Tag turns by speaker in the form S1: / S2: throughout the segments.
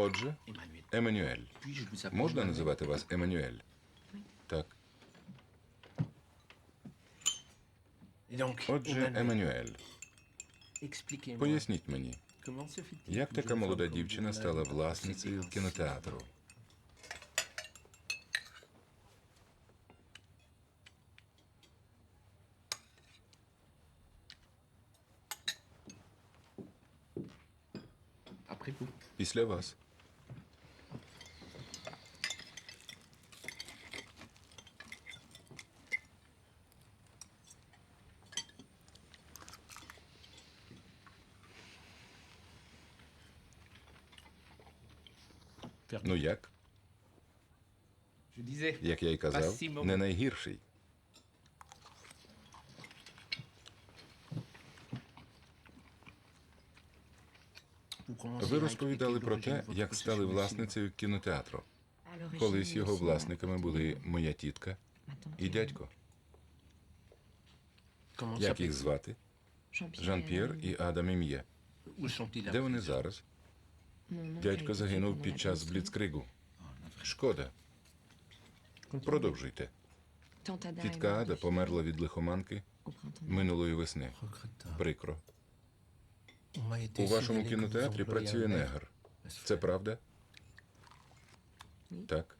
S1: Отже,
S2: appeler
S1: Можна називати вас Еммануель? Так. Отже,
S2: expliquez-moi,
S1: поясніть мені, як така молода дівчина стала власницею кінотеатру? Після вас. Ну як? Як я й казав, не найгірший. Ви розповідали про те, як стали власницею кінотеатру. Колись його власниками були моя тітка і дядько. Як їх звати? Жан-П'єр і Адам Ім'є. Де вони зараз?
S3: A
S1: Дядько загинув під час бліцкригу. Шкода. Продовжуйте. Тітка Ада померла від лихоманки минулої весни. Прикро. У вашому кінотеатрі працює негр. Це правда? Так.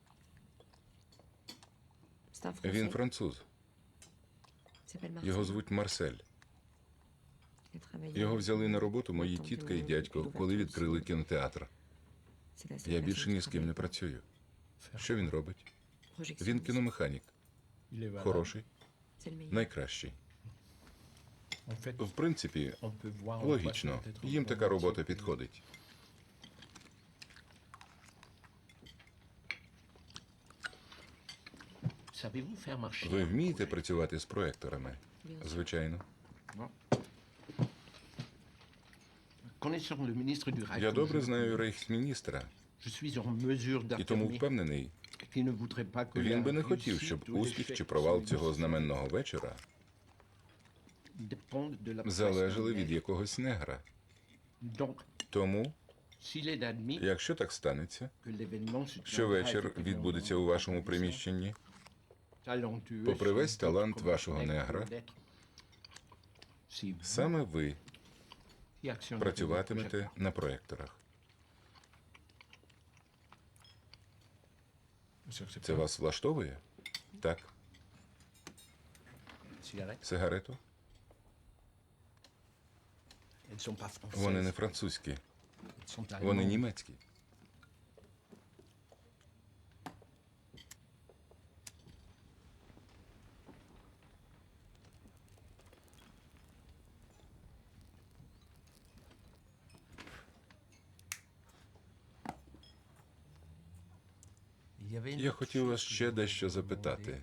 S1: Він француз. Його звуть Марсель. Його взяли на роботу мої тітка і дядько, коли відкрили кінотеатр. Я більше ні з ким не працюю. Що він робить? Він кіномеханік. Хороший, найкращий. В принципі, логічно. Їм така робота підходить. Ви вмієте працювати з проекторами? Звичайно. Я добре знаю рейхсміністра, і тому впевнений, він би не хотів, щоб успіх чи провал цього знаменного вечора залежали від якогось негра. Тому, якщо так станеться, що вечір відбудеться у вашому приміщенні, попри весь талант вашого негра, саме ви працюватимете на проекторах. Це вас влаштовує? Так. Сигарету? Вони не французькі, вони німецькі. Я хотів вас ще дещо запитати.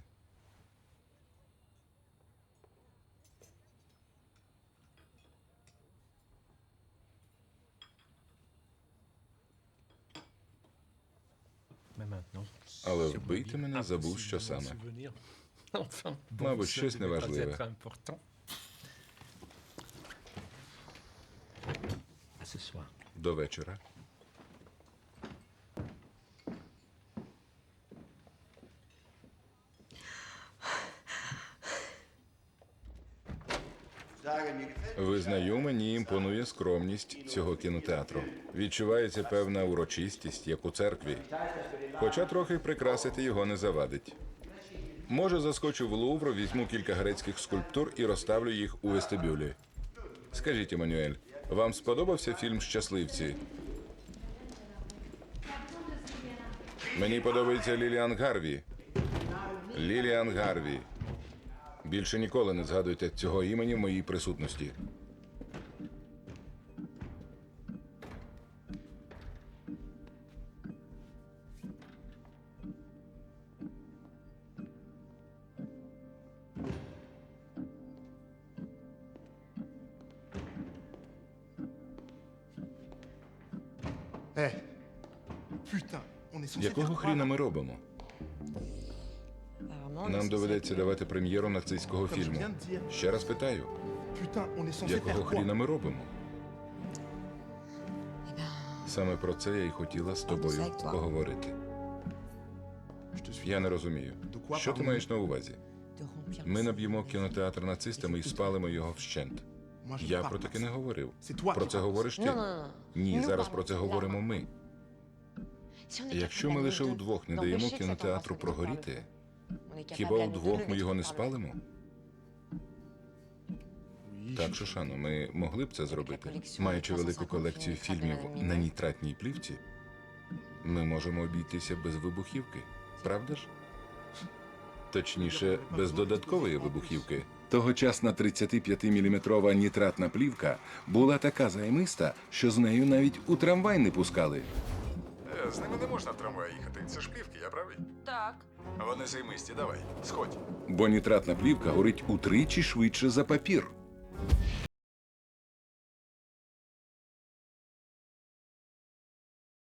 S1: Але вбийте мене, забув, що саме. Мабуть, щось неважливе. До вечора. Визнаю, мені імпонує скромність цього кінотеатру. Відчувається певна урочистість, як у церкві. Хоча трохи прикрасити його не завадить. Може, заскочу в Лувр, візьму кілька грецьких скульптур і розставлю їх у вестибюлі. Скажіть, Еммануель, вам сподобався фільм Щасливці? Мені подобається Ліліан Гарві. Ліліан Гарві. Більше ніколи не згадуйте цього імені в моїй присутності.
S4: On
S1: Якого хріна ми робимо? Нам доведеться давати прем'єру нацистського фільму. Ще раз питаю, якого хріна ми робимо?
S3: Eh
S1: Саме про це я й хотіла з тобою поговорити. Я не розумію. Що ти маєш на увазі? Ми наб'ємо кінотеатр нацистами і спалимо його вщент. Я про таке не говорив. Про це говориш ти? Ні, зараз про це говоримо ми. Якщо ми лише удвох не даємо кінотеатру прогоріти, хіба удвох ми його не спалимо? Так, Шошано, ми могли б це зробити. Маючи велику колекцію фільмів на нітратній плівці, ми можемо обійтися без вибухівки, правда ж? Точніше, без додаткової вибухівки. Тогочасна 35-мм нітратна плівка була така займиста, що з нею навіть у трамвай не пускали.
S5: З ними не можна в трамвай їхати. Це ж плівки, я правий?
S6: Так.
S5: Вони займисті, давай, сходь.
S1: Бо нітратна плівка горить утричі швидше за папір.